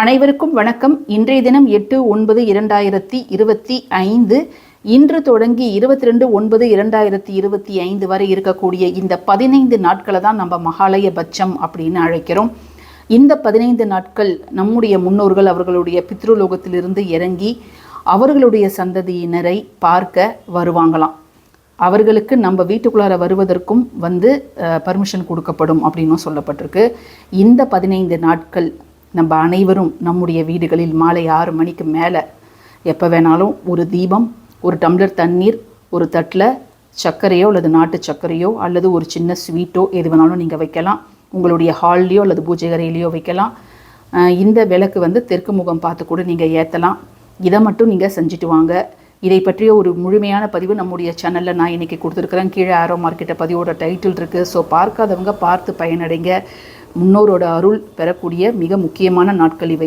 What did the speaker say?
அனைவருக்கும் வணக்கம். இன்றைய தினம் எட்டு ஒன்பது இரண்டாயிரத்தி இருபத்தி ஐந்து. இன்று தொடங்கி இருபத்தி ரெண்டு ஒன்பது இரண்டாயிரத்தி இருபத்தி ஐந்து வரை இருக்கக்கூடிய இந்த பதினைந்து நாட்களை தான் நம்ம மகாலய பட்சம் அப்படின்னு அழைக்கிறோம். இந்த பதினைந்து நாட்கள் நம்முடைய முன்னோர்கள் அவர்களுடைய பித்ருலோகத்திலிருந்து இறங்கி அவர்களுடைய சந்ததியினரை பார்க்க வருவாங்களாம். அவர்களுக்கு நம்ம வீட்டுக்குள்ளார வருவதற்கும் வந்து பர்மிஷன் கொடுக்கப்படும் அப்படின்னும் சொல்லப்பட்டிருக்கு. இந்த பதினைந்து நாட்கள் நம்ம அனைவரும் நம்முடைய வீடுகளில் மாலை ஆறு மணிக்கு மேலே எப்போ வேணாலும் ஒரு தீபம் ஒரு டம்ளர் தண்ணீர் ஒரு தட்டில் சர்க்கரையோ அல்லது நாட்டு சர்க்கரையோ அல்லது ஒரு சின்ன ஸ்வீட்டோ எது வேணாலும் நீங்கள் வைக்கலாம். உங்களுடைய ஹால்லையோ அல்லது பூஜை அறையிலையோ வைக்கலாம். இந்த விளக்கு வந்து தெற்கு முகம் பார்த்து கூட நீங்கள் ஏற்றலாம் இதை மட்டும் நீங்கள் செஞ்சுட்டு வாங்க. இதை பற்றிய ஒரு முழுமையான பதிவு நம்முடைய சேனலில் நான் இன்றைக்கி கொடுத்துருக்குறேன். கீழே ஆரோ மார்க்கெட்டை பதிவோட டைட்டில் இருக்குது ஸோ பார்க்காதவங்க பார்த்து பயனடைங்க. முன்னோரோட அருள் பெறக்கூடிய மிக முக்கியமான நாட்கள் இவை.